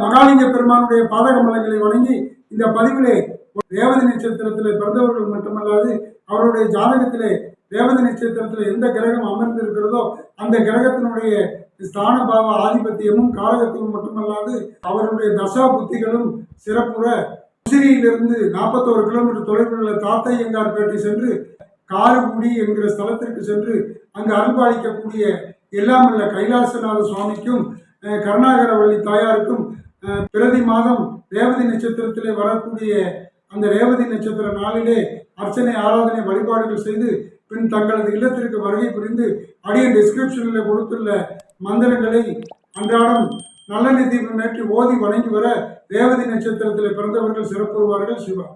மகாலிங்க பெருமானுடைய பாதகமலங்களை வணங்கி இந்த பதிவிலே ரேவதி நட்சத்திரத்திலே பிறந்தவர்கள் மட்டுமல்லாது அவருடைய ஜாதகத்திலே ரேவதி நட்சத்திரத்தில் எந்த கிரகம் அமர்ந்து இருக்கிறதோ அந்த கிரகத்தினுடைய ஸ்தான பாவ ஆதிபத்தியமும் காலகத்திலும் மட்டுமல்லாது அவருடைய தசா புத்திகளும் சிறப்புற உசிரியிலிருந்து நாற்பத்தோரு கிலோமீட்டர் தொலைவில் உள்ள தாத்தையங்கார்பேட்டை சென்று காரக்குடி என்கிற ஸ்தலத்திற்கு சென்று அங்கு அருள்பாலிக்கக்கூடிய எல்லாமல்ல கைலாசநாத சுவாமிக்கும் கருணாகரவள்ளி தாயாருக்கும் பிரதி மாதம் ரேவதி நட்சத்திரத்திலே வரக்கூடிய அந்த ரேவதி நட்சத்திர நாளிலே அர்ச்சனை ஆராதனை வழிபாடுகள் செய்து பின் தங்களது இல்லத்திற்கு வருகை புரிந்து அடியன் டிஸ்கிரிப்ஷனில் கொடுத்துள்ள மந்திரங்களை அன்றாடம் நல்ல தீபம் ஏற்றி ஓதி வணங்கி வர ரேவதி நட்சத்திரத்தில் பிறந்தவர்கள் சிறப்புறுவார்கள் சிவா.